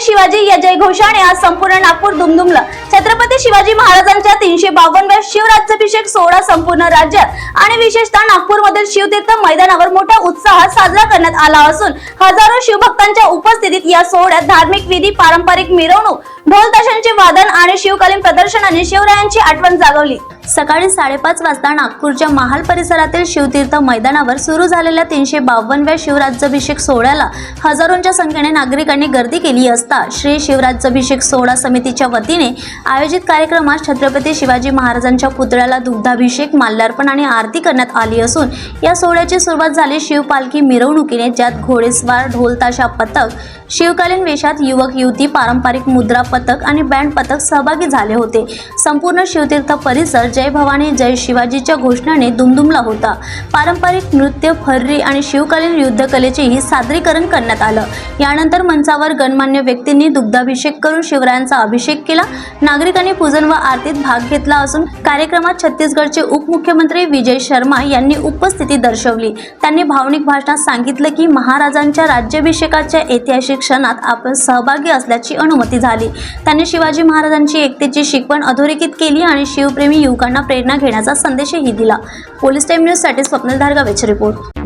शिवाजी या जयघोषाने आज संपूर्ण नागपूर दुमदुमलं. छत्रपती शिवाजी महाराजांच्या तीनशे बावनव्या शिवराज्याभिषेक सोहळा संपूर्ण राज्यात. आणि विशेषतः नागपूरमधील शिवतीर्थ मैदानावर मोठ्या उत्साहात साजरा करण्यात आला असून हजारो शिवभक्तांच्या उपस्थितीत या सोहळ्यात धार्मिक विधी पारंपरिक मिरवणूक ढोल ताशांचे वादन आणि शिवकालीन प्रदर्शनाने शिवरायांची आठवण जागवली. सकाळी साडेपाच वाजता नागपूरच्या महाल परिसरातील शिवतीर्थ मैदानावर सुरू झालेल्या तीनशे बावन्नव्या शिवराज्याभिषेक सोहळ्याला हजारोंच्या संख्येने नागरिकांनी गर्दी केली असता श्री शिवराज्याभिषेक सोहळा समितीच्या वतीने आयोजित कार्यक्रमात छत्रपती शिवाजी महाराजांच्या पुतळ्याला दुग्धाभिषेक माल्यार्पण आणि आरती करण्यात आली असून या सोहळ्याची सुरुवात झाली शिवपालखी मिरवणुकीने ज्यात घोडेस्वार ढोलताशा पथक शिवकालीन वेशात युवक युवती पारंपरिक मुद्रा पथक आणि बँड पथक सहभागी झाले होते. संपूर्ण शिवतीर्थ परिसर जय भवानी जय शिवाजीच्या घोषणाने दुमदुमला होता. पारंपरिक नृत्य फर्री आणि शिवकालीन युद्धकलेचेही सादरीकरण करण्यात आलं. यानंतर मंचावर गणमान्य व्यक्तींनी दुग्धाभिषेक करून शिवरायांचा अभिषेक केला. नागरिकांनी पूजन व आरतीत भाग घेतला असून कार्यक्रमात छत्तीसगडचे उपमुख्यमंत्री विजय शर्मा यांनी उपस्थिती दर्शवली. त्यांनी भावनिक भाषणात सांगितलं की महाराजांच्या राज्याभिषेकाच्या ऐतिहासिक क्षणात आपण सहभागी असल्याची अनुमती झाली. त्यांनी शिवाजी महाराजांची एकतेची शिकवण अधोरेखित केली आणि शिवप्रेमी युवकांना प्रेरणा घेण्याचा संदेशही दिला. पोलीस टाईम न्यूजसाठी स्वप्नल धारगावेचे रिपोर्ट.